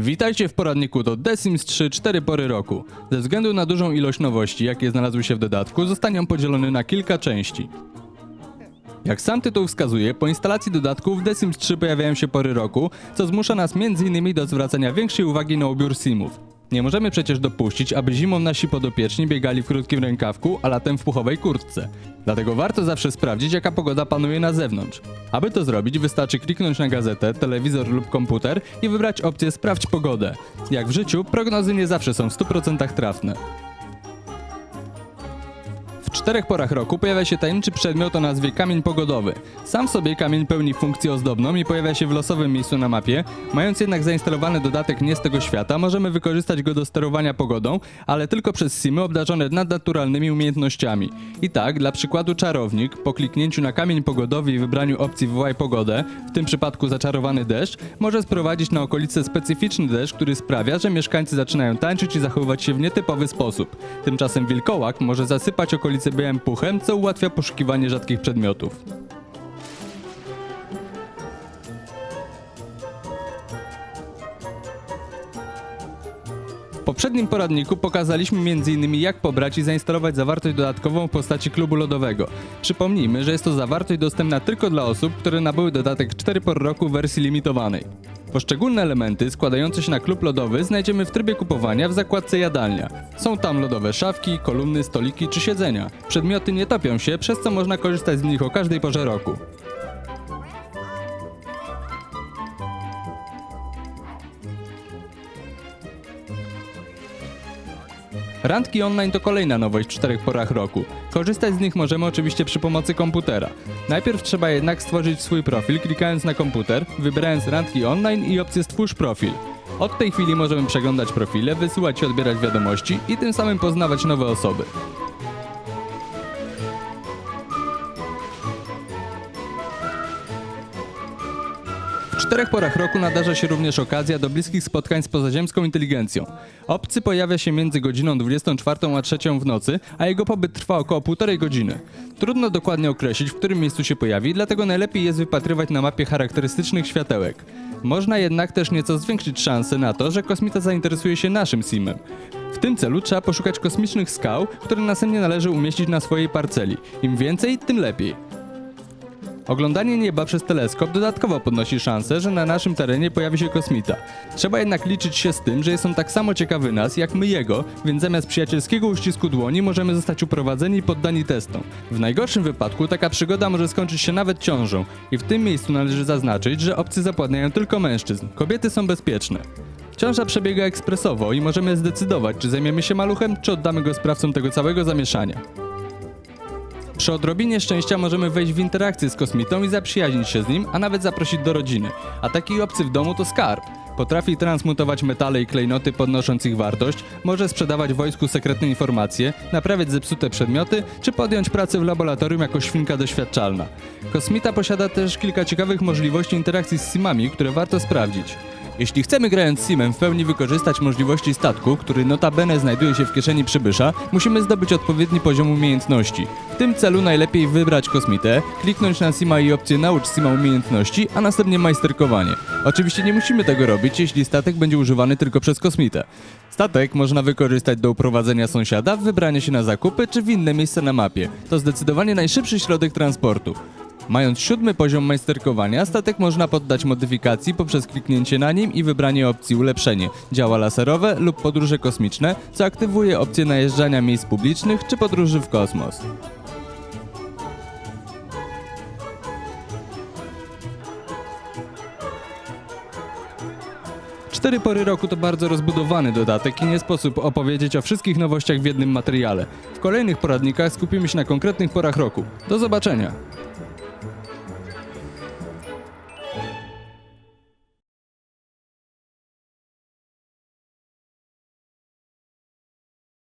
Witajcie w poradniku do The Sims 3 4 pory roku. Ze względu na dużą ilość nowości, jakie znalazły się w dodatku, zostanie on podzielony na kilka części. Jak sam tytuł wskazuje, po instalacji dodatku w The Sims 3 pojawiają się pory roku, co zmusza nas m.in. do zwracania większej uwagi na ubiór simów. Nie możemy przecież dopuścić, aby zimą nasi podopieczni biegali w krótkim rękawku, a latem w puchowej kurtce. Dlatego warto zawsze sprawdzić, jaka pogoda panuje na zewnątrz. Aby to zrobić, wystarczy kliknąć na gazetę, telewizor lub komputer i wybrać opcję Sprawdź pogodę. Jak w życiu, prognozy nie zawsze są w 100% trafne. Czterech porach roku pojawia się tajemniczy przedmiot o nazwie kamień pogodowy. Sam w sobie kamień pełni funkcję ozdobną i pojawia się w losowym miejscu na mapie. Mając jednak zainstalowany dodatek nie z tego świata, możemy wykorzystać go do sterowania pogodą, ale tylko przez simy obdarzone nadnaturalnymi umiejętnościami. I tak, dla przykładu czarownik, po kliknięciu na kamień pogodowy i wybraniu opcji wywołaj pogodę, w tym przypadku zaczarowany deszcz, może sprowadzić na okolice specyficzny deszcz, który sprawia, że mieszkańcy zaczynają tańczyć i zachowywać się w nietypowy sposób. Tymczasem wilkołak może zasypać okolice białym puchem, co ułatwia poszukiwanie rzadkich przedmiotów. W poprzednim poradniku pokazaliśmy m.in. jak pobrać i zainstalować zawartość dodatkową w postaci klubu lodowego. Przypomnijmy, że jest to zawartość dostępna tylko dla osób, które nabyły dodatek 4 por roku w wersji limitowanej. Poszczególne elementy składające się na klub lodowy znajdziemy w trybie kupowania w zakładce jadalnia. Są tam lodowe szafki, kolumny, stoliki czy siedzenia. Przedmioty nie topią się, przez co można korzystać z nich o każdej porze roku. Randki online to kolejna nowość w czterech porach roku. Korzystać z nich możemy oczywiście przy pomocy komputera. Najpierw trzeba jednak stworzyć swój profil, klikając na komputer, wybierając randki online i opcję stwórz profil. Od tej chwili możemy przeglądać profile, wysyłać i odbierać wiadomości i tym samym poznawać nowe osoby. Czterech porach roku nadarza się również okazja do bliskich spotkań z pozaziemską inteligencją. Obcy pojawia się między godziną 24 a 3 w nocy, a jego pobyt trwa około półtorej godziny. Trudno dokładnie określić, w którym miejscu się pojawi, dlatego najlepiej jest wypatrywać na mapie charakterystycznych światełek. Można jednak też nieco zwiększyć szanse na to, że kosmita zainteresuje się naszym simem. W tym celu trzeba poszukać kosmicznych skał, które następnie należy umieścić na swojej parceli. Im więcej, tym lepiej. Oglądanie nieba przez teleskop dodatkowo podnosi szansę, że na naszym terenie pojawi się kosmita. Trzeba jednak liczyć się z tym, że jest on tak samo ciekawy nas, jak my jego, więc zamiast przyjacielskiego uścisku dłoni możemy zostać uprowadzeni i poddani testom. W najgorszym wypadku taka przygoda może skończyć się nawet ciążą i w tym miejscu należy zaznaczyć, że obcy zapładniają tylko mężczyzn. Kobiety są bezpieczne. Ciąża przebiega ekspresowo i możemy zdecydować, czy zajmiemy się maluchem, czy oddamy go sprawcom tego całego zamieszania. Przy odrobinie szczęścia możemy wejść w interakcję z kosmitą i zaprzyjaźnić się z nim, a nawet zaprosić do rodziny. A taki obcy w domu to skarb. Potrafi transmutować metale i klejnoty podnosząc ich wartość, może sprzedawać wojsku sekretne informacje, naprawiać zepsute przedmioty, czy podjąć pracę w laboratorium jako świnka doświadczalna. Kosmita posiada też kilka ciekawych możliwości interakcji z simami, które warto sprawdzić. Jeśli chcemy grając simem w pełni wykorzystać możliwości statku, który notabene znajduje się w kieszeni przybysza, musimy zdobyć odpowiedni poziom umiejętności. W tym celu najlepiej wybrać kosmitę, kliknąć na sima i opcję naucz sima umiejętności, a następnie majsterkowanie. Oczywiście nie musimy tego robić, jeśli statek będzie używany tylko przez kosmitę. Statek można wykorzystać do uprowadzenia sąsiada, wybrania się na zakupy czy w inne miejsce na mapie. To zdecydowanie najszybszy środek transportu. Mając siódmy poziom majsterkowania, statek można poddać modyfikacji poprzez kliknięcie na nim i wybranie opcji ulepszenie, działa laserowe lub podróże kosmiczne, co aktywuje opcję najeżdżania miejsc publicznych czy podróży w kosmos. Cztery pory roku to bardzo rozbudowany dodatek i nie sposób opowiedzieć o wszystkich nowościach w jednym materiale. W kolejnych poradnikach skupimy się na konkretnych porach roku. Do zobaczenia!